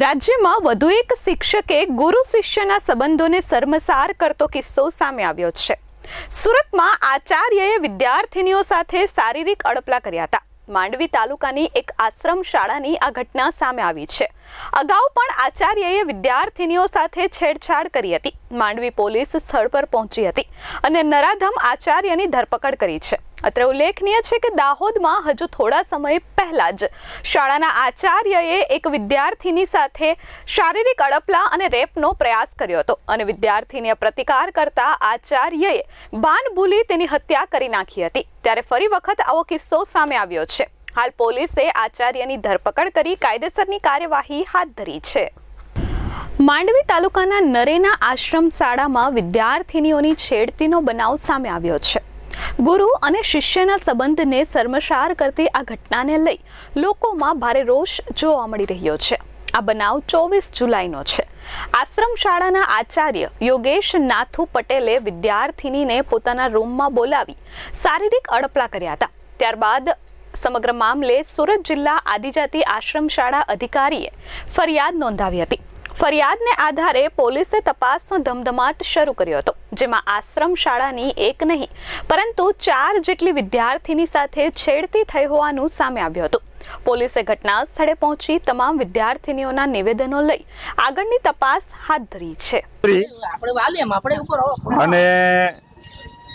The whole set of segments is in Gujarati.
રાજ્યમાં વધુ એક શિક્ષકે ગુરુ શિષ્યના સંબંધોને શર્મસાર કરતો કિસ્સો સામે આવ્યો છે. સુરતમાં આચાર્યએ વિદ્યાર્થીનીઓ સાથે શારીરિક અડપલા કર્યા હતા. માંડવી તાલુકાની એક આશ્રમ શાળાની આ ઘટના સામે આવી છે. અગાઉ પણ આચાર્યએ વિદ્યાર્થીનીઓ સાથે છેડછાડ કરી હતી. માંડવી પોલીસ સ્થળ પર પહોંચી હતી અને નરાધમ આચાર્યની ધરપકડ કરી છે. અત્રે ઉલ્લેખનીય છે કે દાહોદમાં હજુ થોડા સમય પહેલા જ શાળાના આચાર્યએ એક વિદ્યાર્થીની સાથે શારીરિક અડપલા અને રેપનો પ્રયાસ કર્યો હતો અને વિદ્યાર્થીને પ્રતિકાર કરતા આચાર્યએ બાનભૂલી તેની હત્યા કરી નાખી હતી. ત્યારે ફરી વખત આવો કિસ્સો સામે આવ્યો છે. હાલ પોલીસે આચાર્યની ધરપકડ કરી કાયદેસરની કાર્યવાહી હાથ ધરી છે. માંડવી તાલુકાના નરેના આશ્રમ શાળામાં વિદ્યાર્થીનીઓની છેડતીનો બનાવ સામે આવ્યો છે. ગુરુ અને શિષ્યના સંબંધને શર્મસાર કરતી આ ઘટનાને લઈ લોકોમાં ભારે રોષ જોવા મળી રહ્યો છે. આ બનાવ ચોવીસ જુલાઈનો છે. આશ્રમ શાળાના આચાર્ય યોગેશ નાથુ પટેલે વિદ્યાર્થિનીને પોતાના રૂમમાં બોલાવી શારીરિક અડપલા કર્યા હતા. ત્યારબાદ સમગ્ર મામલે સુરત જિલ્લા આદિજાતિ આશ્રમ શાળા અધિકારીએ ફરિયાદ નોંધાવી હતી. ફરિયાદને આધારે પોલીસે તપાસનો ધમધમાટ શરૂ કર્યો હતો જેમાં આશ્રમ શાળાની એક નહીં પરંતુ ચાર જેટલી વિદ્યાર્થીની સાથે છેડતી થઈ હોવાનું સામે આવ્યું હતું. પોલીસે ઘટના સ્થળે પહોંચી તમામ વિદ્યાર્થીનીઓના નિવેદનો લઈ આગળની તપાસ હાથ ધરી છે. આપણે વાલીએમ આપણે ઉપર આવો. અને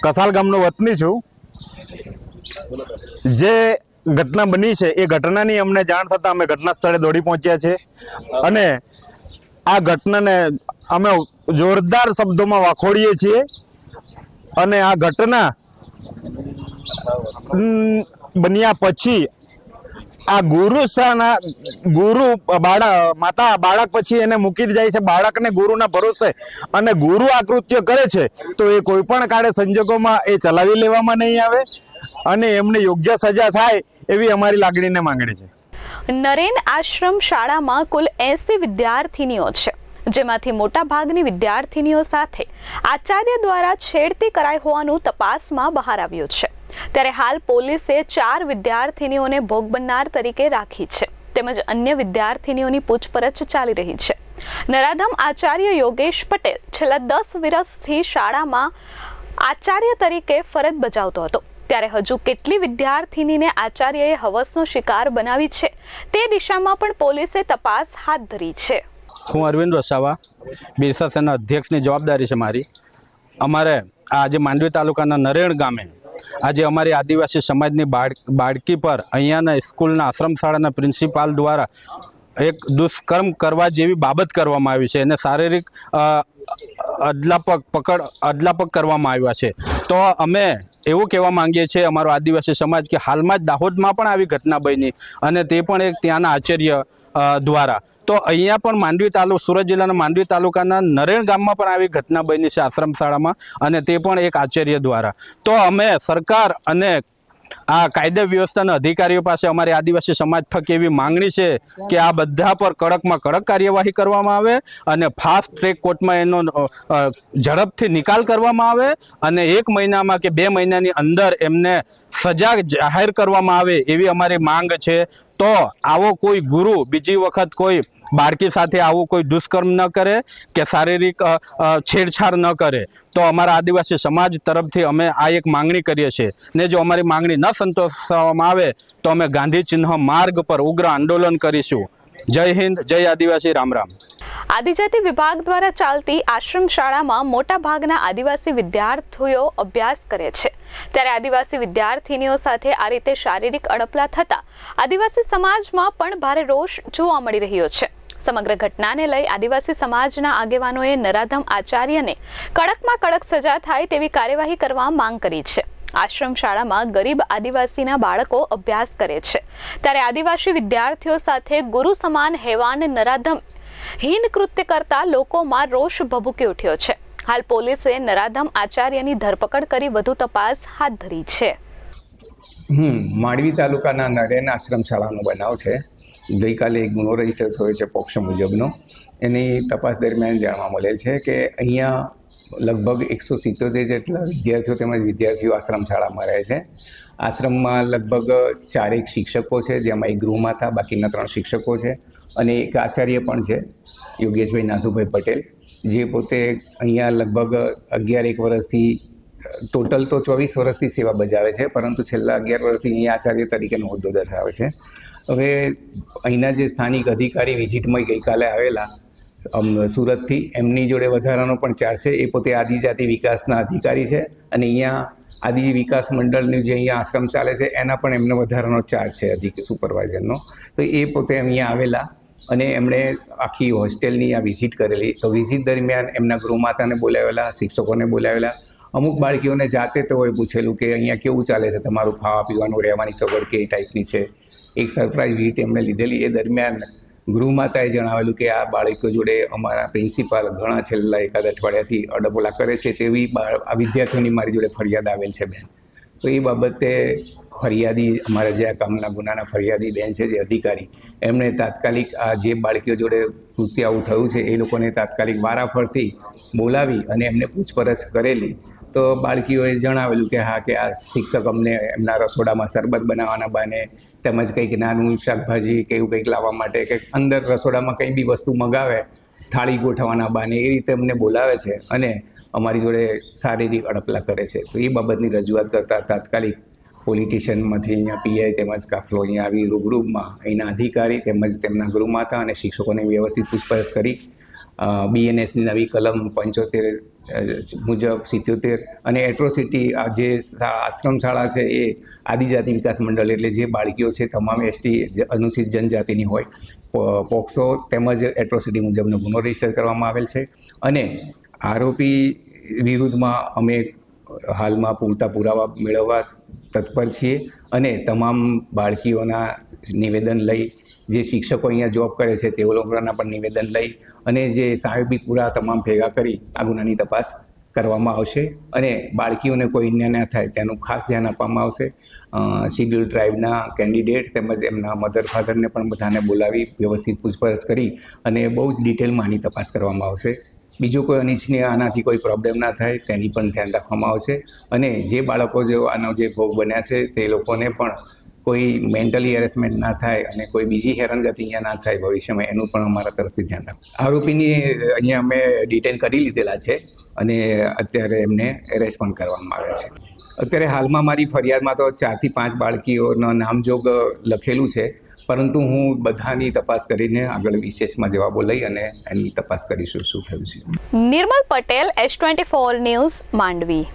કસાલ ગામનો વતની છું. જે ઘટના બની છે એ ઘટનાની અમને જાણ થતાં અમે ઘટના સ્થળે દોડી પહોંચ્યા છે અને આ ઘટનાને અમે જોરદાર શબ્દોમાં વાખોડીએ છીએ અને આ ઘટના બન્યા પછી આ ગુરુ ગુરુ બાળક માતા બાળક પછી એને મૂકી જાય છે, બાળકને ગુરુના ભરોસે અને ગુરુ આ કૃત્ય કરે છે, તો એ કોઈ પણ કાળે સંજોગોમાં એ ચલાવી લેવામાં નહીં આવે અને એમને યોગ્ય સજા થાય એવી અમારી લાગણીને માંગણી છે. નરેન આશ્રમ શાળામાં કુલ એસી વિદ્યાર્થીનીઓ છે, જેમાંથી મોટા ભાગની વિદ્યાર્થીનીઓ સાથે આચાર્ય દ્વારા છેડતી કરાઈ હોવાનું તપાસમાં બહાર આવ્યું છે. ત્યારે હાલ પોલીસે ચાર વિદ્યાર્થીનીઓને ભોગ બનનાર તરીકે રાખી છે, તેમજ અન્ય વિદ્યાર્થીનીઓની પૂછપરછ ચાલી રહી છે. નરાધમ આચાર્ય યોગેશ પટેલ છેલ્લા દસ વર્ષથી શાળામાં આચાર્ય તરીકે ફરજ બજાવતો હતો. ત્યારે હજુ કેટલી વિદ્યાર્થીનીને આચાર્યએ હવસનો શિકાર બનાવી છે તે દિશામાં પણ પોલીસે તપાસ હાથ ધરી છે. હું અરવિંદ વસાવા, બિરસા સેના અધ્યક્ષની જવાબદારી છે મારી. અમારે આજે માંડવી તાલુકાના નરેણ ગામે આજે અમારી આદિવાસી સમાજની બાળકી પર અહીંયાના સ્કૂલના આશ્રમ શાળાના પ્રિન્સિપાલ દ્વારા એક દુષ્કર્મ કરવા જેવી બાબત કરવામાં આવી છે. અને શારીરિક અદલાપક પકડ, અદલાપક કરવામાં આવ્યા છે. તો અમે એવું કહેવા માંગીએ છીએ અમારો આદિવાસી સમાજ કે હાલમાં જ દાહોદમાં પણ આવી ઘટના બની અને તે પણ એક ત્યાંના આચાર્ય દ્વારા. તો અહીંયા પણ માંડવી તાલુકા સુરત જિલ્લાના માંડવી તાલુકાના નરેણ ગામમાં પણ આવી ઘટના બની છે આશ્રમ શાળામાં અને તે પણ એક આચાર્ય દ્વારા. તો અમે સરકાર અને આ કાયદા વ્યવસ્થાના અધિકારીઓ પાસે અમારી આદિવાસી સમાજ થકી એવી માંગણી છે કે આ બધા પર કડકમાં કડક કાર્યવાહી કરવામાં આવે અને ફાસ્ટ ટ્રેક કોર્ટમાં એનો ઝડપથી નિકાલ કરવામાં આવે અને એક મહિનામાં કે બે મહિનાની અંદર એમને સજા જાહેર કરવામાં આવે એવી અમારી માંગ છે. તો આવો કોઈ ગુરુ બીજી વખત કોઈ બાળકી સાથે આવું કોઈ દુષ્કર્મ ન કરે કે શારીરિક છેડછાડ ન કરે, તો અમારા આદિવાસી સમાજ તરફથી અમે આ એક માંગણી કરીએ છીએ. ને જો અમારી માંગણી ન સંતોષવામાં આવે, તો અમે ગાંધી ચિહ્ન માર્ગ પર ઉગ્ર આંદોલન કરીશું. જય હિન્દ, જય આદિવાસી, રામ રામ. આદિજાતિ વિભાગ દ્વારા ચાલતી આશ્રમ શાળામાં મોટા ભાગના આદિવાસી વિદ્યાર્થીઓ અભ્યાસ કરે છે. ત્યારે આદિવાસી વિદ્યાર્થીનીઓ સાથે આ રીતે શારીરિક અડપલા થતા આદિવાસી સમાજમાં પણ ભારે રોષ જોવા મળી રહ્યો છે. સમગ્ર ઘટનાને લઈ આદિવાસી સમાજના આગેવાનોએ નરાધમ આચાર્યને કડકમાં કડક સજા થાય તેવી કાર્યવાહી કરવા માંગ કરી છે. આશ્રમ શાળામાં ગરીબ આદિવાસીના બાળકો અભ્યાસ કરે છે. ત્યારે આદિવાસી વિદ્યાર્થીઓ સાથે ગુરુ સમાન હેવાન નરાધમ હીન કૃત્ય કરતા લોકોમાં રોષ ભભૂકી ઉઠ્યો છે. હાલ પોલીસે નરાધમ આચાર્યની ધરપકડ કરી વધુ તપાસ હાથ ધરી છે. હમ, માંડવી તાલુકાના નરેન આશ્રમ શાળાનો બનાવ છે. ગઈકાલે એક ગુનો રજિસ્ટર થયો છે પોક્ષ મુજબનો. એની તપાસ દરમિયાન જાણવા મળેલ છે કે અહીંયા લગભગ એકસો સિત્તોતેર જેટલા વિદ્યાર્થીઓ તેમજ વિદ્યાર્થીઓ આશ્રમ શાળામાં રહે છે. આશ્રમમાં લગભગ ચારેક શિક્ષકો છે, જેમાં એક ગૃહમાતા, બાકીના ત્રણ શિક્ષકો છે. અને એક આચાર્ય પણ છે, યોગેશભાઈ નાથુભાઈ પટેલ, જે પોતે અહીંયા લગભગ અગિયાર એક વર્ષથી, ટોટલ તો ચોવીસ વર્ષથી સેવા બજાવે છે, પરંતુ છેલ્લા અગિયાર વર્ષથી અહીંયા આચાર્ય તરીકેનો હોદ્દો દર્શાવે છે. હવે અહીંના જે સ્થાનિક અધિકારી વિઝિટમાં ગઈકાલે આવેલા સુરતથી એમની જોડે વધારાનો પણ ચાર્જ છે. એ પોતે આદિજાતિ વિકાસના અધિકારી છે અને અહીંયા આદિ વિકાસ મંડળનું જે અહીંયા આશ્રમ ચાલે છે, એના પણ એમનો વધારાનો ચાર્જ છે અધિક સુપરવાઇઝરનો. તો એ પોતે અહીંયા આવેલા અને એમણે આખી હોસ્ટેલની આ વિઝિટ કરેલી. તો વિઝિટ દરમિયાન એમના ગૃહમાતાને બોલાવેલા, શિક્ષકોને બોલાવેલા. અમુક બાળકીઓને જાતે તો એ પૂછેલું કે અહીંયા કેવું ચાલે છે? તમારું ખાવા પીવાનું રહેવાની સગવડ કે ટાઈપની છે? એક સરપ્રાઇઝ વિઝિટ એમણે લીધેલી. એ દરમિયાન ગૃહમાતાએ જણાવેલું કે આ બાળકો જોડે અમારા પ્રિન્સિપાલ ઘણા છેલ્લા એકાદ અઠવાડિયાથી અડબોલા કરે છે તેવી આ વિદ્યાર્થીઓની મારી જોડે ફરિયાદ આવેલ છે બેન. તો એ બાબતે ફરિયાદી અમારા જે આ કામના ગુનાના ફરિયાદી બેન છે જે અધિકારી, એમણે તાત્કાલિક આ જે બાળકીઓ જોડે કૃત્ય આવું થયું છે એ લોકોને તાત્કાલિક વારાફરતી બોલાવી અને એમને પૂછપરછ કરેલી. તો બાળકીઓએ જણાવેલું કે હા, કે આ શિક્ષક અમને એમના રસોડામાં શરબત બનાવવાના બાને તેમજ કંઈક નાનું શાકભાજી કે એવું કંઈક લાવવા માટે કે અંદર રસોડામાં કંઈ બી વસ્તુ મગાવે, થાળી ગોઠવવાના બાને એ રીતે અમને બોલાવે છે અને અમારી જોડે શારીરિક અડપલા કરે છે. તો એ બાબતની રજૂઆત કરતા તાત્કાલિક પોલિટિશિયનમાંથી અહીંયા પીઆઈ તેમજ કાફલો અહીંયા આવી રૂબરૂમાં અહીંના અધિકારી તેમજ તેમના ગૃહમાતા અને શિક્ષકોને વ્યવસ્થિત પૂછપરછ કરી બીએનએસની નવી કલમ પંચોતેર મુજબ સિત્યોતેર અને એટ્રોસિટી જે આશ્રમ શાળા છે એ આદિજાતિ વિકાસ મંડળ એટલે જે બાળકીઓ છે તમામ એસટી અનુસૂચિત જનજાતિની હોય પોક્સો તેમજ એટ્રોસિટી મુજબનો ગુનો રજિસ્ટર કરવામાં આવેલ છે. અને આરોપી વિરુદ્ધમાં અમે હાલમાં પૂરતા પુરાવા મેળવવા તત્પર છીએ અને તમામ બાળકીઓના નિવેદન લઈ જે શિક્ષકો અહીંયા જોબ કરે છે તેઓ લોકોના પણ નિવેદન લઈ અને જે સાહેબી પૂરા તમામ ભેગા કરી આ ગુનાની તપાસ કરવામાં આવશે અને બાળકીઓને કોઈ અન્ય ના થાય તેનું ખાસ ધ્યાન આપવામાં આવશે. શિડ્યુલ ટ્રાઇબના કેન્ડિડેટ તેમજ એમના મધર ફાધરને પણ બધાને બોલાવી વ્યવસ્થિત પૂછપરછ કરી અને બહુ જ ડિટેલમાં આની તપાસ કરવામાં આવશે. બીજું કોઈ અનિચ્છનીય આનાથી કોઈ પ્રોબ્લેમ ના થાય, તેની પણ ધ્યાન રાખવામાં આવશે. અને જે બાળકો જે આનો જે ભોગ બન્યા છે, તે લોકોને પણ કોઈ મેન્ટલી હેરેસમેન્ટ ના થાય અને કોઈ બીજી હેરાનગતિ અહીંયા ના થાય ભવિષ્યમાં, એનું પણ અમારા તરફથી ધ્યાન રાખવું. આરોપીની અહીંયા અમે ડિટેન કરી લીધેલા છે અને અત્યારે એમને એરેસ્ટ પણ કરવામાં આવે છે. અત્યારે હાલમાં મારી ફરિયાદમાં તો ચારથી પાંચ બાળકીઓના નામજોગ લખેલું છે. પરંતુ હું બધાની તપાસ કરીને આગળ વિશેષમાં જવાબો લઈ અને એની તપાસ કરીશું, શું થયું છે. Nirmal Patel S twenty four news Mandvi.